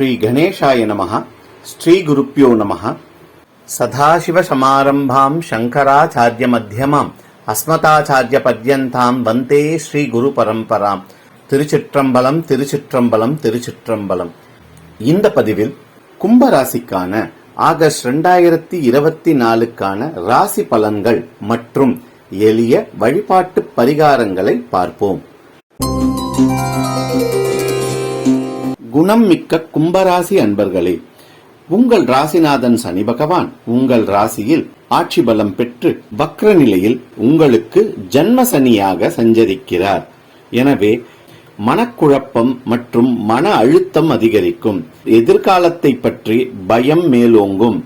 ஸ்ரீ கணேஷாய நம ஸ்ரீ குருப்பியோ நம சதாசிவசமாரம்பாம் சங்கராச்சாரிய மத்தியமாம் அஸ்மதாச்சாரிய பர்யந்தாம் வந்தே ஸ்ரீ குரு பரம்பராம். திருச்சிற்றம்பலம் திருச்சிற்றம்பலம் திருச்சிற்றம்பலம். இந்த பதிவில் கும்பராசிக்கான ஆகஸ்ட் ரெண்டாயிரத்தி இருபத்தி நாலுக்கான ராசி பலன்கள் மற்றும் எளிய வழிபாட்டு பரிகாரங்களை பார்ப்போம். குணம் மிக்க கும்பராசி அன்பர்களே உங்கள் ராசிநாதன் சனி பகவான் உங்கள் ராசியில் ஆட்சி பலம் பெற்று வக்ர நிலையில் உங்களுக்கு ஜன்ம சனியாக சஞ்சரிக்கிறார். எனவே மனக்குழப்பம் மற்றும் மன அழுத்தம் அதிகரிக்கும். எதிர்காலத்தை பற்றி பயம் மேலோங்கும்.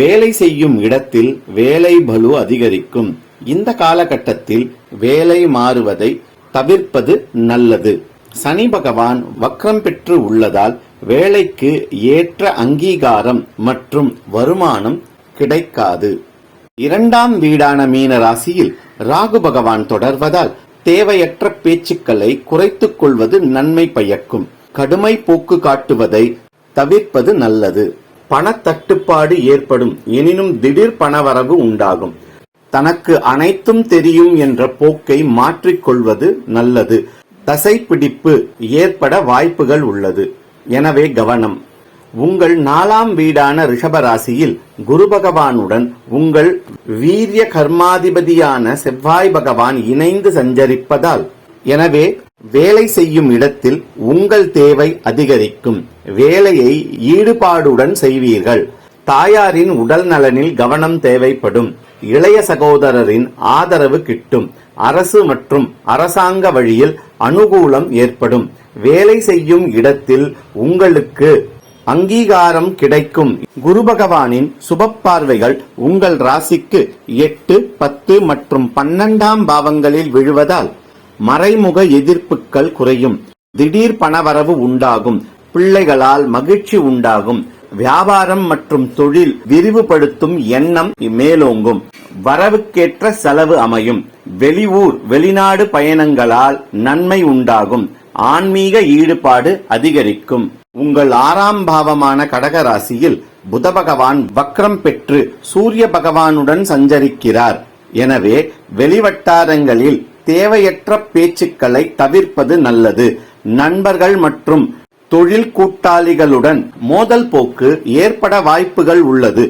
வேலை செய்யும் இடத்தில் வேலை பலு அதிகரிக்கும். இந்த காலகட்டத்தில் வேலை மாறுவதை தவிர்ப்பது நல்லது. சனி பகவான் வக்ரம் பெற்று உள்ளதால் வேலைக்கு ஏற்ற அங்கீகாரம் மற்றும் வருமானம் கிடைக்காது. இரண்டாம் வீடான மீன ராசியில் ராகு பகவான் தொடர்வதால் தேவையற்ற பேச்சுக்களை குறைத்துக் கொள்வது நன்மை பயக்கும். கடுமை போக்கு காட்டுவதை தவிர்ப்பது நல்லது. பணத்தட்டுப்பாடு ஏற்படும். எனினும் திடீர் பணவரவு உண்டாகும். தனக்கு அனைத்தும் தெரியும் என்ற போக்கை மாற்றிக்கொள்வது நல்லது. தசைப்பிடிப்பு ஏற்பட வாய்ப்புகள் உள்ளது. எனவே கவனம். உங்கள் நாலாம் வீடான ரிஷபராசியில் குரு பகவானுடன் உங்கள் வீரிய கர்மாதிபதியான செவ்வாய் பகவான் இணைந்து சஞ்சரிப்பதால் எனவே வேலை செய்யும் இடத்தில் உங்கள் தேவை அதிகரிக்கும். வேலையை ஈடுபாடுடன் செய்வீர்கள். தாயாரின் உடல் நலனில் கவனம் தேவைப்படும். இளைய சகோதரரின் ஆதரவு கிட்டும். அரசு மற்றும் அரசாங்க வழியில் அனுகூலம் ஏற்படும். வேலை செய்யும் இடத்தில் உங்களுக்கு அங்கீகாரம் கிடைக்கும். குரு பகவானின் சுப பார்வைகள் உங்கள் ராசிக்கு எட்டு பத்து மற்றும் பன்னெண்டாம் பாவங்களில் விழுவதால் மறைமுக எதிர்ப்புகள் குறையும். திடீர் பணவரவு உண்டாகும். பிள்ளைகளால் மகிழ்ச்சி உண்டாகும். வியாபாரம் மற்றும் தொழில் விரிவுபடுத்தும் எண்ணம் மேலோங்கும். வரவுக்கேற்ற செலவு அமையும். வெளியூர் வெளிநாடு பயணங்களால் நன்மை உண்டாகும். ஆன்மீக ஈடுபாடு அதிகரிக்கும். உங்கள் ஆறாம் பாவமான கடகராசியில் புத பகவான் வக்ரம் பெற்று சூரிய பகவானுடன் சஞ்சரிக்கிறார். எனவே வெளிவட்டாரங்களில் தேவையற்ற பேச்சுக்களை தவிர்ப்பது நல்லது. நண்பர்கள் மற்றும் தொழில் கூட்டாளிகளுடன் மோதல் போக்கு ஏற்பட வாய்ப்புகள் உள்ளது.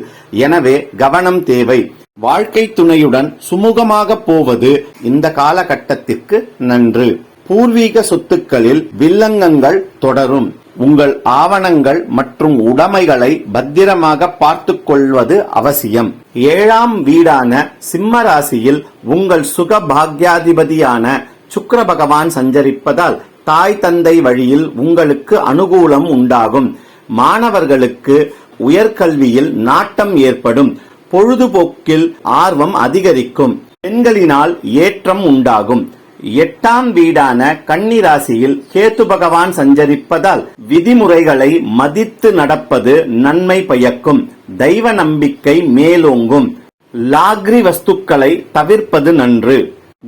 எனவே கவனம் தேவை. வாழ்க்கை துணையுடன் சுமூகமாக போவது இந்த காலகட்டத்திற்கு நன்று. பூர்வீக சொத்துக்களில் வில்லங்கங்கள் தொடரும். உங்கள் ஆவணங்கள் மற்றும் உடைமைகளை பத்திரமாக பார்த்துக் கொள்வது அவசியம். ஏழாம் வீடான சிம்ம ராசியில் உங்கள் சுக பாக்யாதிபதியான சுக்கர பகவான் சஞ்சரிப்பதால் தாய் தந்தை வழியில் உங்களுக்கு அனுகூலம் உண்டாகும். மாணவர்களுக்கு உயர்கல்வியில் நாட்டம் ஏற்படும். பொழுதுபோக்கில் ஆர்வம் அதிகரிக்கும். பெண்களினால் ஏற்றம் உண்டாகும். எட்டாம் வீடான கன்னிராசியில் கேத்து பகவான் சஞ்சரிப்பதால் விதிமுறைகளை மதித்து நடப்பது நன்மை பயக்கும். தெய்வ நம்பிக்கை மேலோங்கும். லாக்ரி வஸ்துக்களை தவிர்ப்பது நன்று.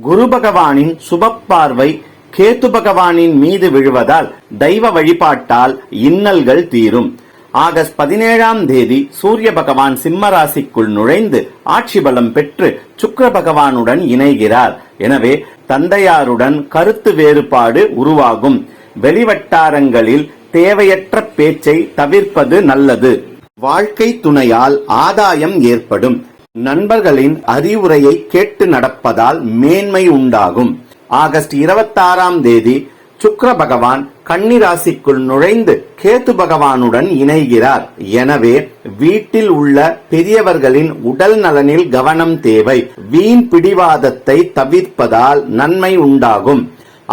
குரு பகவானின் சுப பார்வை கேத்து பகவானின் மீது விழுவதால் தெய்வ வழிபாட்டால் இன்னல்கள் தீரும். ஆகஸ்ட் பதினேழாம் தேதி சூரிய பகவான் சிம்ம ராசிக்குள் நுழைந்து ஆட்சி பலம் பெற்று சுக்கிர பகவானுடன் இணைகிறார். எனவே தந்தையாருடன் கருத்து வேறுபாடு உருவாகும். வெளிவட்டாரங்களில் தேவையற்ற பேச்சை தவிர்ப்பது நல்லது. வாழ்க்கை துணையால் ஆதாயம் ஏற்படும். நண்பர்களின் அறிவுரையை கேட்டு நடப்பதால் மேன்மை உண்டாகும். ஆகஸ்ட் இருபத்தாறாம் தேதி சுக்கர பகவான் கன்னிராசிக்குள் நுழைந்து கேத்து பகவானுடன் இணைகிறார். எனவே வீட்டில் உள்ள பெரியவர்களின் உடல் நலனில் கவனம் தேவை. வீண் பிடிவாதத்தை தவிர்ப்பதால் நன்மை உண்டாகும்.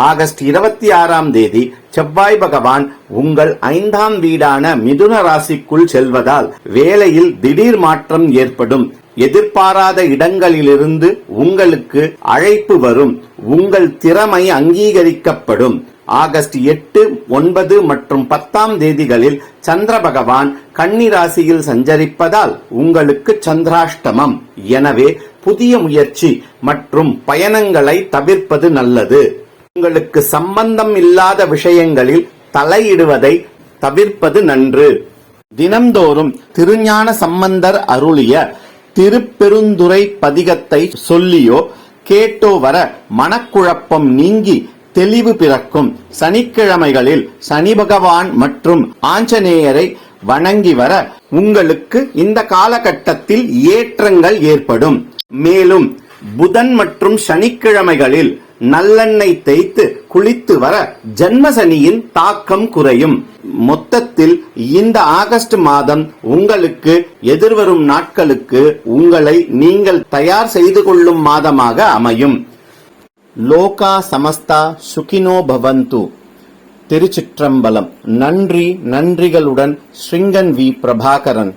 ஆகஸ்ட் இருபத்தி ஆறாம் தேதி செவ்வாய் பகவான் உங்கள் ஐந்தாம் வீடான மிதுன ராசிக்குள் செல்வதால் வேலையில் திடீர் மாற்றம் ஏற்படும். எதிர்பாராத இடங்களிலிருந்து உங்களுக்கு அழைப்பு வரும். உங்கள் திறமை அங்கீகரிக்கப்படும். ஆகஸ்ட் எட்டு ஒன்பது மற்றும் பத்தாம் தேதிகளில் சந்திர பகவான் கன்னிராசியில் சஞ்சரிப்பதால் உங்களுக்கு சந்திராஷ்டமம். எனவே புதிய முயற்சி மற்றும் பயணங்களை தவிர்ப்பது நல்லது. உங்களுக்கு சம்பந்தம் இல்லாத விஷயங்களில் தலையிடுவதை தவிர்ப்பது நன்று. தினம்தோறும் திருஞான சம்பந்தர் அருளிய திருப்பெருந்துறை பதிகத்தை சொல்லியோ கேட்டோ வர மனக்குழப்பம் நீங்கி தெளிவு பிறக்கும். சனிக்கிழமைகளில் சனி பகவான் மற்றும் ஆஞ்சநேயரை வணங்கி வர உங்களுக்கு இந்த காலகட்டத்தில் ஏற்றங்கள் ஏற்படும். மேலும் புதன் மற்றும் சனிக்கிழமைகளில் நல்லெண்ணெய் தேய்த்து குளித்து வர ஜன்மசனியின் தாக்கம் குறையும். மொத்தத்தில் இந்த ஆகஸ்ட் மாதம் உங்களுக்கு எதிர்வரும் நாட்களுக்கு உங்களை நீங்கள் தயார் செய்து கொள்ளும் மாதமாக அமையும். லோகா சமஸ்தா சுகினோ பவந்து. திருச்சிற்றம்பலம். நன்றி நன்றிகளுடன் ஸ்ரீங்கன் வி பிரபாகரன்.